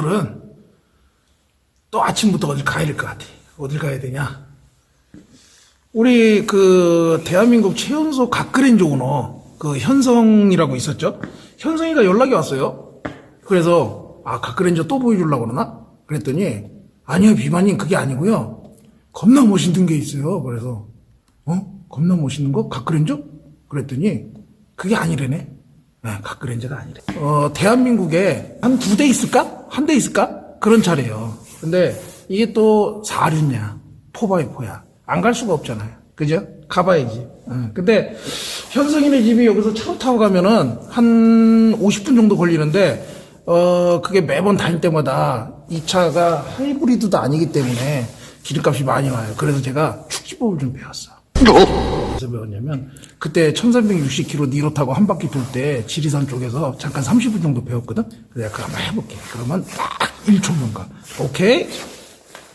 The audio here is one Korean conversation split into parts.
오늘은 또 아침부터 어딜 가야 될 것 같아. 어딜 가야 되냐? 우리 그 대한민국 최연소 오너 그 현성이라고 있었죠? 현성이가 연락이 왔어요. 그래서 아 각그랜저 또 보여주려고 그러나? 그랬더니 아니요 비만님 그게 아니고요. 겁나 멋있는 게 있어요. 그래서 어? 겁나 멋있는 거? 각그랜저? 그랬더니 그게 아니래네. 네, 각그랜저가 아니래. 어, 대한민국에 한 두 대 있을까? 한 대 있을까? 그런 차래요. 근데 이게 또 4륜이야. 4x4야. 안 갈 수가 없잖아요. 그죠? 가봐야지. 어, 근데 현성이네 집이 여기서 차로 타고 가면은 한 50분 정도 걸리는데 어, 그게 매번 다닐 때마다 이 차가 하이브리드도 아니기 때문에 기름값이 많이 와요. 그래서 제가 축지법을 좀 배웠어. 어 디서 배웠냐면 그때 1360km 니로 타고 한 바퀴 돌 때 지리산 쪽에서 잠깐 30분 정도 배웠거든. 내가 그거 한번 해볼게. 그러면 딱 1초면 가. 오케이?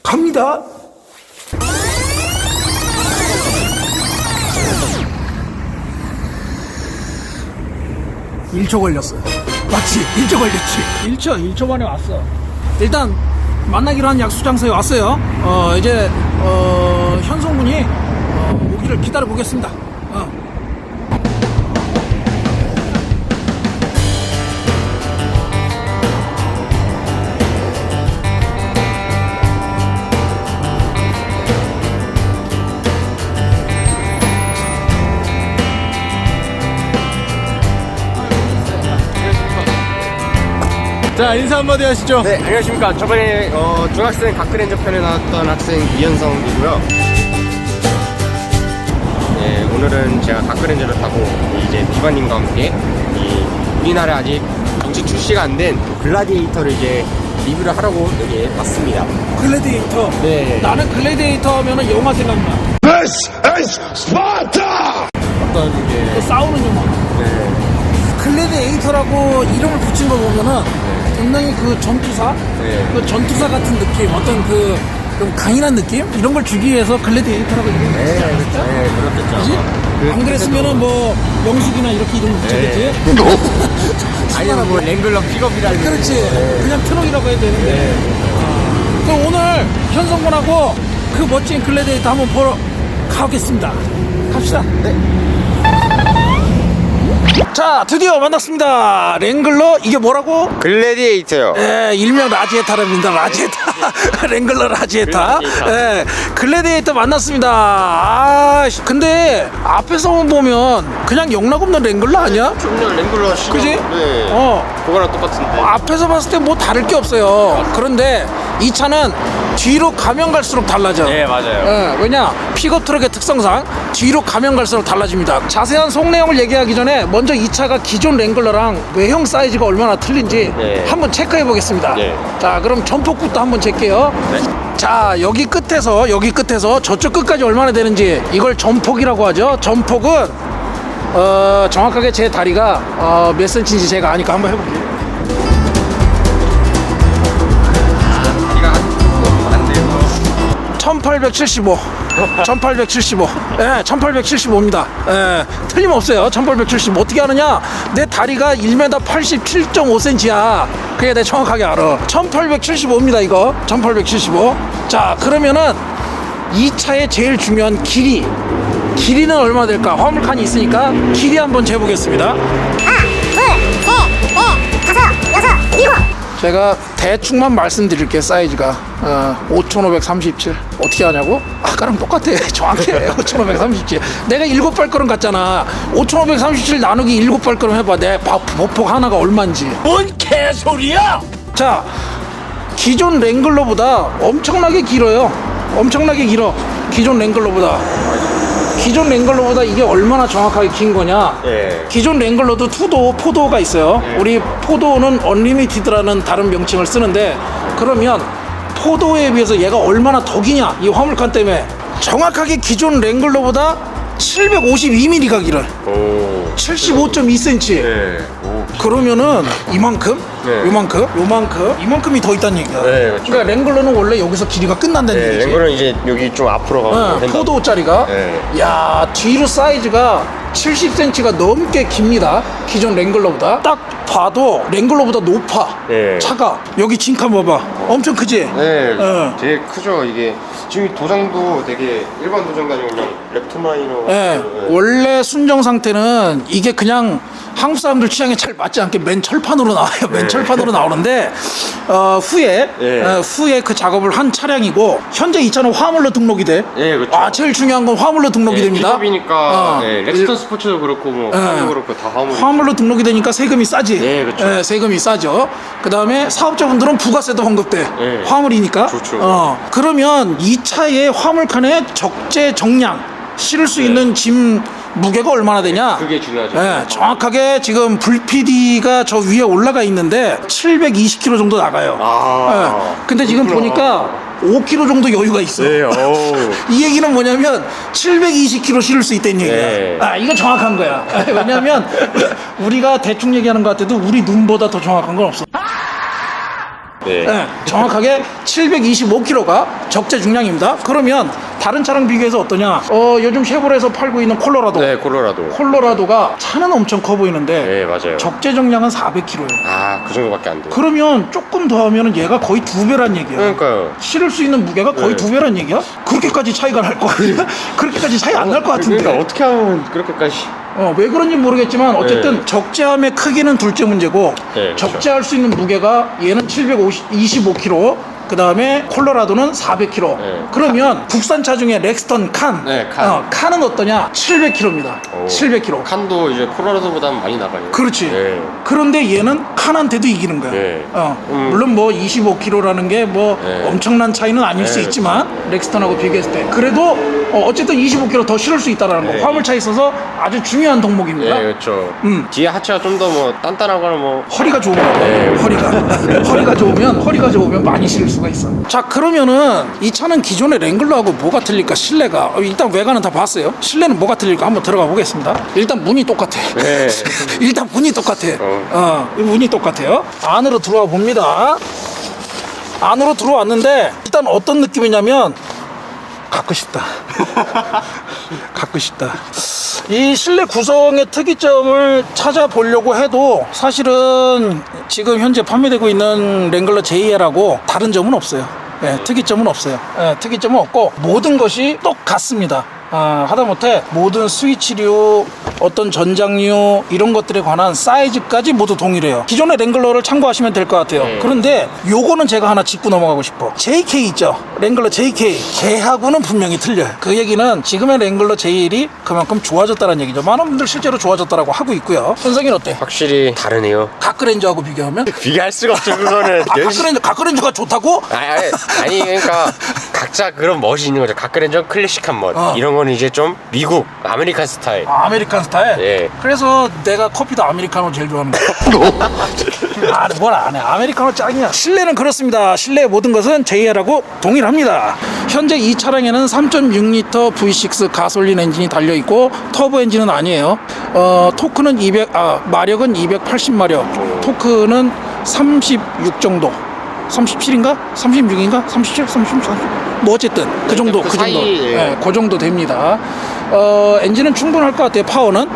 갑니다. 1초 걸렸어요. 맞지? 1초 걸렸지? 1초, 1초 만에 왔어. 일단, 만나기로 한 약속 장소에 왔어요. 어, 이제, 어, 현성군이, 어, 오기를 기다려 보겠습니다. 어. 자 인사 한마디 하시죠. 네, 안녕하십니까. 저번에 어, 중학생 각그랜저 편에 나왔던 학생 이현성이고요. 네, 오늘은 제가 각그랜저를 타고 이제 비바님과 함께 이 우리나라 아직 정식 출시가 안 된 글라디에이터를 이제 리뷰를 하라고 여기에 왔습니다. 글래디에이터. 네. 나는 글래디에이터 하면은 영화 생각나. 어떤 이게 그 싸우는 영화. 네, 글래디에이터라고 이름을 붙인 거 보면은 굉장히 그 전투사, 네. 그 전투사 같은 느낌, 어떤 그 좀 강인한 느낌 이런 걸 주기 위해서 글래디에이터라고 이름을 네, 그렇죠. 네, 그렇겠죠. 그지? 그- 안 그랬으면은 뭐 영숙이나 이렇게 이름을 붙였겠지. 아니면 뭐 랭글러 픽업이라든지 그렇지. 네. 그냥 트럭이라고 해야 되는데. 아, 그럼 오늘 현성군하고 그 멋진 글래디에이터 한번 보러 가겠습니다. 갑시다. 네. 자, 드디어 만났습니다. 랭글러 이게 뭐라고? 글래디에이터요. 예, 일명 라지에타랍니다. 라지에타. 랭글러 라지에타. 글래디에이터. 예, 글래디에이터 만났습니다. 아, 씨, 근데 앞에서만 보면 그냥 영락 없는 랭글러 아니야? 중년 랭글러 신형. 그지? 네. 어. 그거랑 똑같은데. 앞에서 봤을 때 뭐 다를 게 없어요. 그런데 이 차는 뒤로 가면 갈수록 달라져. 네, 맞아요. 예, 왜냐 픽업 트럭의 특성상 뒤로 가면 갈수록 달라집니다. 자세한 속 내용을 얘기하기 전에 먼저 이 차가 기존 랭글러랑 외형 사이즈가 얼마나 틀린지 네. 한번 체크해 보겠습니다. 네. 자, 그럼 점폭부터 한번 잴게요. 네. 자, 여기 끝에서 여기 끝에서 저쪽 끝까지 얼마나 되는지 이걸 점폭이라고 하죠. 점폭은 어, 정확하게 제 다리가 어, 몇 센치인지 제가 아니까 한번 해볼게요. 키가 안 되고. 1875. 1875. 예, 1875입니다. 예, 틀림없어요. 1875. 어떻게 하느냐? 내 다리가 1m 87.5cm야. 그게 내가 정확하게 알아. 1875입니다, 이거. 1875. 자, 그러면은 이 차의 제일 중요한 길이. 길이는 얼마 될까? 화물칸이 있으니까 길이 한번 재보겠습니다. 제가 대충만 말씀드릴게요 사이즈가. 어, 5537 어떻게 하냐고? 아까랑 똑같아. 정확해. 5537 내가 일곱 발걸음 갔잖아. 5537 나누기 일곱 발걸음 해봐. 내 바- 보폭 하나가 얼만지. 뭔 개소리야? 자 기존 랭글러보다 엄청나게 길어요. 엄청나게 길어. 기존 랭글러보다 기존 랭글러보다 이게 얼마나 정확하게 긴 거냐 예. 기존 랭글러도 투도, 포도가 있어요. 우리 포도는 언리미티드라는 다른 명칭을 쓰는데 그러면 포도에 비해서 얘가 얼마나 더 기냐 이 화물칸 때문에 정확하게 기존 랭글러보다 752mm가 길어요. 오. 75.2cm. 네. 오. 그러면은 이만큼, 네. 요만큼, 요만큼, 이만큼이 더 있다는 얘기야. 네, 그렇죠. 그러니까 랭글러는 원래 여기서 길이가 끝난다는 네, 얘기지. 랭거는 이제 여기 좀 앞으로 가고 어, 된다. 포도짜리가 네. 야 뒤로 사이즈가 70cm가 넘게 깁니다 기존 랭글러보다 딱 봐도 랭글러보다 높아 네. 차가 여기 진칸 봐봐 엄청 크지 네, 어. 되게 크죠 이게 지금 이 도장도 되게 일반 도장도 아니고 그냥 랩톤 마이너. 예, 원래 순정 상태는 이게 그냥 한국 사람들 취향에 잘 맞지 않게 맨 철판으로 나와요. 맨 네. 철판으로 나오는데 어, 후에 네. 어, 후에 그 작업을 한 차량이고 현재 이 차는 화물로 등록이 돼. 네, 그렇죠. 아 제일 중요한 건 화물로 등록이 네, 됩니다. 픽업이니까 어. 네, 렉스턴 스포츠도 그렇고 뭐 네. 화도 그렇고 다 화물. 화물로 등록이 되니까 세금이 싸지. 네, 그렇죠. 예, 세금이 싸죠. 그 다음에 사업자분들은 부가세도 환급돼. 네. 화물이니까. 좋죠. 어, 그러면 이 차의 화물칸에 적재 정량 실을 수 있는 짐 무게가 얼마나 되냐? 네. 그게 중요하죠. 예, 정확하게 지금 불PD가 저 위에 올라가 있는데 720kg 정도 나가요. 아, 예, 근데 지금 그렇구나. 보니까 5kg 정도 여유가 있어. 네, 어우. 이 얘기는 뭐냐면 720kg 실을 수 있다는 얘기야. 네. 아, 이거 정확한 거야. 왜냐면 우리가 대충 얘기하는 것 같아도 우리 눈보다 더 정확한 건 없어. 네. 네, 정확하게 725kg가 적재 중량입니다. 그러면 다른 차랑 비교해서 어떠냐? 어, 요즘 쉐보레에서 팔고 있는 콜로라도. 네, 콜로라도. 콜로라도가 차는 엄청 커 보이는데 네, 맞아요. 적재 정량은 400kg예요. 아, 그 정도밖에 안 돼요. 그러면 조금 더 하면 얘가 거의 두 배란 얘기야. 그러니까요. 실을 수 있는 무게가 거의 네. 두 배란 얘기야? 그렇게까지 차이가 날거 같아. 그렇게까지 차이 안 날 것 같은데. 그러니까 어떻게 하면 그렇게까지. 어, 왜 그런지 모르겠지만 어쨌든 적재함의 크기는 둘째 문제고 네, 그렇죠. 적재할 수 있는 무게가 얘는 725kg 그 다음에 콜로라도는 400kg 네. 그러면 국산차 중에 렉스턴 칸, 네, 칸. 어, 칸은 어떠냐 700kg입니다 오. 700kg 칸도 이제 콜로라도보다는 많이 나가요. 그렇지 네. 그런데 얘는 칸한테도 이기는 거야 네. 어, 음. 물론 뭐 25kg라는 게뭐 네. 엄청난 차이는 아닐 수 네, 있지만 렉스턴하고 비교했을 때 그래도 어, 어쨌든 25kg 더 실을 수 있다는 거 네. 화물차에 있어서 아주 중요한 네, 그렇죠. 음. 뒤에 하체가 좀 더 뭐 단단하거나 뭐. 허리가 좋으면 네. 허리가 허리가 좋으면 허리가 좋으면 많이 실을 수가 있어. 자 그러면은 이 차는 기존의 랭글러하고 뭐가 틀릴까? 실내가 어, 일단 외관은 다 봤어요. 실내는 뭐가 틀릴까? 한번 들어가 보겠습니다. 일단 문이 똑같아. 네. 일단 문이 똑같아. 어. 어, 문이 똑같아요. 안으로 들어와 봅니다. 안으로 들어왔는데 일단 어떤 느낌이냐면 갖고 싶다. 갖고 싶다. 이 실내 구성의 특이점을 찾아보려고 해도 사실은 지금 현재 판매되고 있는 랭글러 JL하고 다른 점은 없어요. 예, 특이점은 없어요. 예, 특이점은 없고 모든 것이 똑같습니다. 아, 하다못해 모든 스위치류, 어떤 전장류 이런 것들에 관한 사이즈까지 모두 동일해요. 기존의 랭글러를 참고하시면 될 것 같아요. 네. 그런데 요거는 제가 하나 짚고 넘어가고 싶어. JK 있죠? 랭글러 JK. 걔하고는 분명히 틀려요. 그 얘기는 지금의 랭글러 JL이 그만큼 좋아졌다는 얘기죠. 많은 분들 실제로 좋아졌다라고 하고 있고요. 현성이는 어때? 확실히 다르네요. 가크렌저하고 비교하면? 비교할 수가 없죠, 그거는. 아, 가크렌저, 가크렌저가 좋다고? 아니, 아니, 아니, 그러니까 각자 그런 멋이 있는 거죠. 각그랜저 클래식한 멋. 어. 이런 거는 이제 좀 미국, 아메리칸 스타일. 아, 아메리칸 스타일? 예. 그래서 내가 커피도 아메리카노 제일 좋아하는 거야. 아, 뭘안 해. 아메리카노 짱이야. 실내는 그렇습니다. 실내의 모든 것은 JL하고 동일합니다. 현재 이 차량에는 3.6L V6 가솔린 엔진이 달려 있고 터보 엔진은 아니에요. 어, 토크는 200, 아, 마력은 280마력. 토크는 36 정도. 37인가? 36인가? 37? 36? 30? 뭐 어쨌든 그 정도 그 그 정도 사이, 예. 네, 그 정도 됩니다. 어, 엔진은 충분할 것 같아요. 파워는.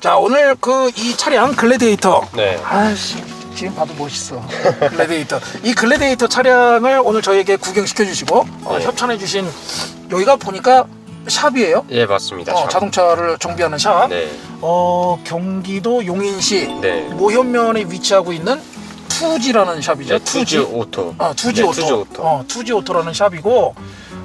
자 오늘 그 이 차량 글래디에이터. 네. 아씨 지금 봐도 멋있어. 글래디에이터. 이 글래디에이터 차량을 오늘 저에게 구경시켜 주시고 어, 네. 협찬해 주신 여기가 보니까 샵이에요. 예, 맞습니다. 어, 참. 자동차를 정비하는 샵. 네. 어 경기도 용인시 네. 모현면에 위치하고 있는 투지라는 샵이죠. 네, 투지 오토. 어, 투지 네, 오토. 투지 오토. 어, 투지 오토라는 샵이고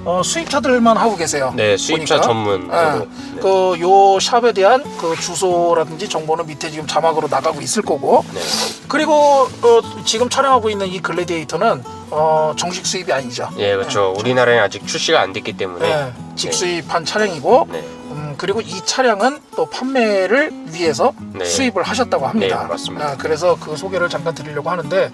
어, 수입차들만 하고 계세요. 네, 수입차 보니까. 전문으로. 예. 네. 그요 샵에 대한 그 주소라든지 정보는 밑에 지금 자막으로 나가고 있을 거고. 네. 그리고 어, 지금 촬영하고 있는 이 글래디에이터는 어, 정식 수입이 아니죠. 예, 그렇죠. 우리나라에 아직 출시가 안 됐기 때문에. 예, 직수입한 차량이고 네. 음, 그리고 이 차량은 또 판매를 위해서 네. 수입을 하셨다고 합니다. 네, 맞습니다. 아, 그래서 그 소개를 잠깐 드리려고 하는데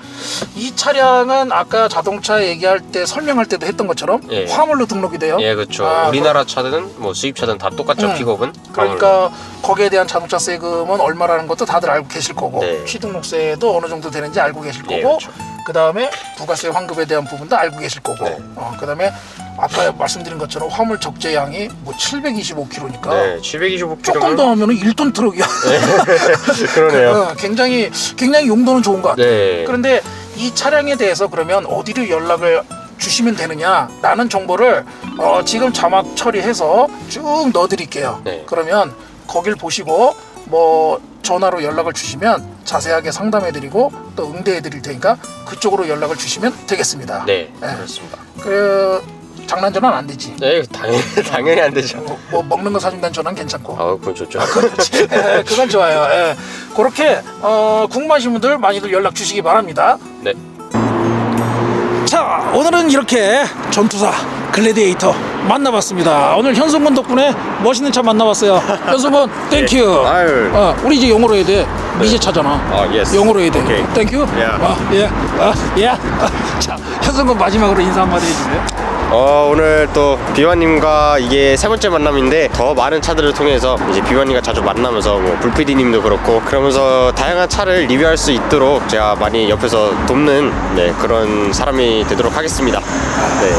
이 차량은 아까 자동차 얘기할 때 설명할 때도 했던 것처럼 예. 화물로 등록이 돼요. 예, 그렇죠. 아, 우리나라 차든 뭐 수입 차든 다 똑같죠. 음. 픽업은. 그러니까 거기에 대한 자동차 세금은 얼마라는 것도 다들 알고 계실 거고 네. 취등록세도 어느 정도 되는지 알고 계실 예, 거고 그렇죠. 그 다음에 부가세 환급에 대한 부분도 알고 계실 거고 네. 어, 그 다음에 아까 말씀드린 것처럼 화물 적재량이 뭐 725km니까 네, 725km. 조금 더 하면은 1톤 트럭이야. 그러네요. 어, 굉장히 굉장히 용도는 좋은 것 같아요. 네. 그런데 이 차량에 대해서 그러면 어디로 연락을 주시면 되느냐 라는 정보를 어, 지금 자막 처리해서 쭉 넣어드릴게요. 네. 그러면 거길 보시고 뭐 전화로 연락을 주시면 자세하게 상담해드리고 또 응대해드릴 테니까 그쪽으로 연락을 주시면 되겠습니다. 네, 네. 그렇습니다. 그 장난 전화는 안 되지. 네, 당연히 당연히 안 되죠. 뭐, 뭐 먹는 거 사준다는 전화는 괜찮고. 아, 그건 좋죠. 예, 그건 좋아요. 예. 그렇게 어, 궁금하신 분들 많이들 연락 주시기 바랍니다. 네. 자, 오늘은 이렇게 전투사 글래디에이터 만나봤습니다. 오늘 현승군 덕분에 멋있는 차 만나봤어요. 현승군, 땡큐. 아유. 어, 우리 이제 영어로 해야 돼. 미제 차잖아. 아, yes. 영어로 해야 돼. 오케이. 땡큐. Yeah. 아, 예. 아, 예. 아, 자, 현승군 마지막으로 인사 한마디 해주세요. 어, 오늘 또 비완님과 이게 세 번째 만남인데 더 많은 차들을 통해서 이제 비완님과 자주 만나면서 뭐 불피디님도 그렇고 그러면서 다양한 차를 리뷰할 수 있도록 제가 많이 옆에서 돕는 네, 그런 사람이 되도록 하겠습니다. 네.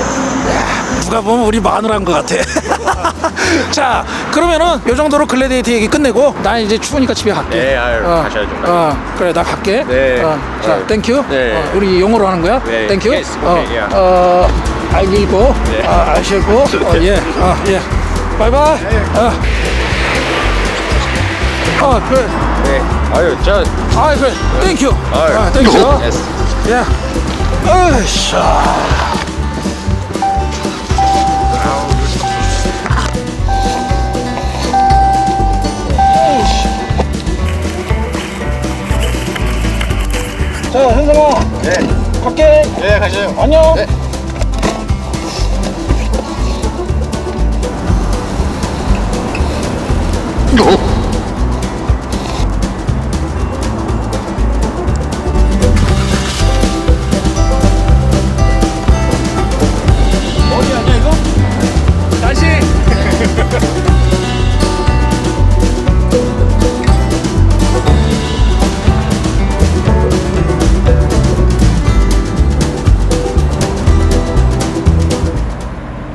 누가 보면 우리 마누라인 것 같아. 자, 그러면은 요 정도로 글래디에이터 얘기 끝내고 나 이제 추우니까 집에 갈게. 네, 아유, 가셔야죠. 어, 그래, 나 갈게. 네. 어, 자. 땡큐. 네. 어, 우리 영어로 하는 거야? 네. 땡큐. Yes, 어, okay, yeah. 어, Go. 네. 아, I shall go. 어, 예. 어, 예. 바이바이. 어. 어, 그래. 네. 아유, 저 아, 그래. 땡큐. 아, 땡큐. Yes. 예. 으쌰. 자, 현성아. 네. 갈게. 네, 가셔요. 안녕. 네.